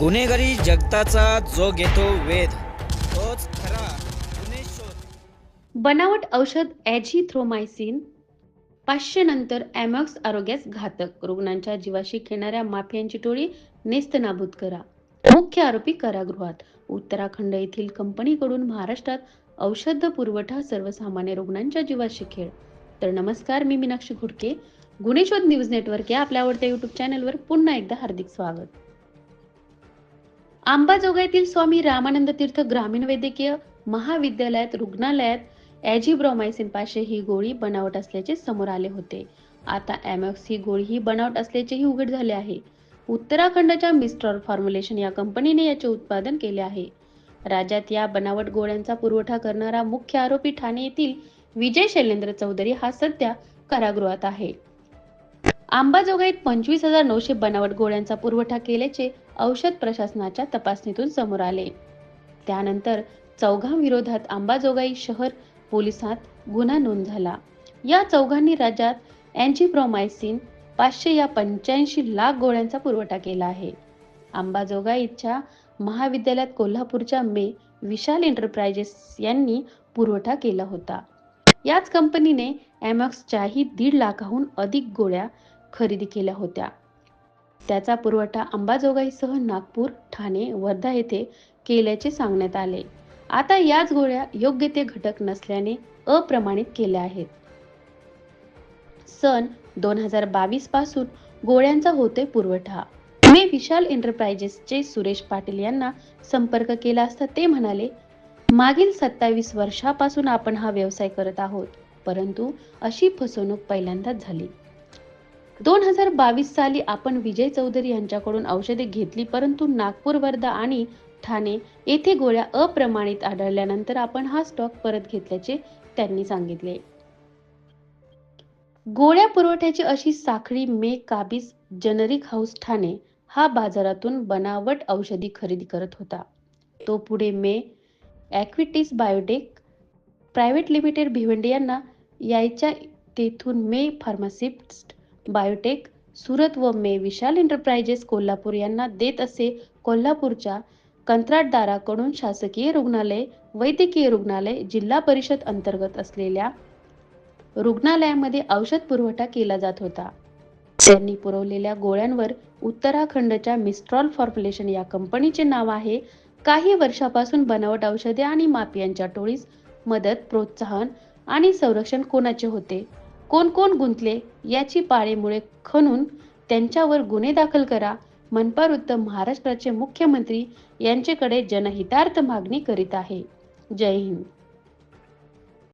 गुन्हेगारी जगताचा जो घेतो वेध तोच खरा गुन्हे शोध. बनावट औषध ॲझिथ्रोमायसिन पाचशे नंतर ॲमॉक्स आरोग्यास घातक. रुग्णांच्या जीवाशी खेळणाऱ्या माफियांची टोळी नेस्तनाबूत करा. मुख्य आरोपी कारागृहात. उत्तराखंड येथील कंपनीकडून महाराष्ट्रात औषध पुरवठा सर्वसामान्य रुग्णांच्या जीवाशी खेळ. तर नमस्कार मी मीनाक्षी घुडके. गुन्हेशोध न्यूज नेटवर्क या आपल्या आवडत्या युट्यूब चॅनलवर पुन्हा एकदा हार्दिक स्वागत. अंबाजोगाईतील स्वामी रामानंद तीर्थ ग्रामीण वैद्यकीय महाविद्यालयात रुग्णालयात ॲझिब्रॉमायसिन पाचशे ही गोळी बनावट असल्याचे समोर आले होते. आता एमएक्स ही गोळी ही बनावट असल्याचेही उघड झाले आहे. उत्तराखंडच्या मिस्टर फॉर्म्युलेशन या कंपनीने याचे उत्पादन केले आहे. राज्यात या बनावट गोळ्यांचा पुरवठा करणारा मुख्य आरोपी ठाणे येथील विजय शैलेंद्र चौधरी हा सध्या कारागृहात आहे. आंबाजोगाईत पंचवीस हजार नऊशे बनावट गोळ्यांचा पुरवठा केल्याचे औषध प्रशासनाच्या तपासणीतून समोर आले. त्यानंतर चौघांविरोधात अंबाजोगाई शहर पोलिसात गुन्हा नोंद झाला. या चौघांनी राज्यात अँजिप्रोमायसिन पाचशे या पंच्याऐंशी लाख गोळ्यांचा पुरवठा केला आहे. अंबाजोगाईच्या महाविद्यालयात कोल्हापूरच्या मे विशाल एंटरप्राइजेस यांनी पुरवठा केला होता. याच कंपनीने ॲमॉक्सच्याही दीड लाखाहून अधिक गोळ्या खरेदी केल्या होत्या. त्याचा पुरवठा अंबाजोगाईसह नागपूर ठाणे वर्धा येथे केल्याचे सांगण्यात आले. आता याच गोळ्या योग्य ते घटक नसल्याने अप्रमाणित केल्या आहेत. सन दोन हजार बावीसपासून गोळ्यांचा होतोय पुरवठा. मी विशाल एंटरप्राइजेसचे सुरेश पाटील यांना संपर्क केला असता ते म्हणाले मागील सत्तावीस वर्षापासून आपण हा व्यवसाय करत आहोत परंतु अशी फसवणूक पहिल्यांदाच झाली. दोन हजार बावीस साली आपण विजय चौधरी यांच्याकडून औषधे घेतली परंतु नागपूर वर्धा आणि ठाणे येथे गोळ्या अप्रमाणित आढळल्यानंतर आपण हा स्टॉक परत घेतल्याचे त्यांनी सांगितले. गोळ्या पुरवठ्याची अशी साखळी मे काबीज जनरिक हाऊस ठाणे हा बाजारातून बनावट औषधी खरेदी करत होता. तो पुढे मे Aquitis biotech private limited Bhiwandi यांना यायच्या तेथून मे फार्मासिस्ट बायोटेक सुरत व मे विशाल एंटरप्राइजेस कोल्हापूर यांना देत असे कोल्हापूरच्या कंत्राटदाराकडून शासकीय रुग्णालय वैद्यकीय रुग्णालय जिल्हा परिषद अंतर्गत असलेल्या रुग्णालयामध्ये औषध पुरवठा केला जात होता. त्यांनी पुरवलेल्या गोळ्यांवर उत्तराखंडच्या मिस्ट्रॉल फॉर्म्युलेशन या कंपनीचे नाव आहे. काही वर्षापासून बनावट औषधे आणि मापियांच्या टोळीस मदत प्रोत्साहन आणि संरक्षण कोणाचे होते? कोण कोण गुंतले याची पाळेमुळे खणून त्यांच्यावर गुन्हे दाखल करा मनपा वृत्त महाराष्ट्राचे मुख्यमंत्री यांच्याकडे जनहितार्थ मागणी करीत आहे. जय हिंद.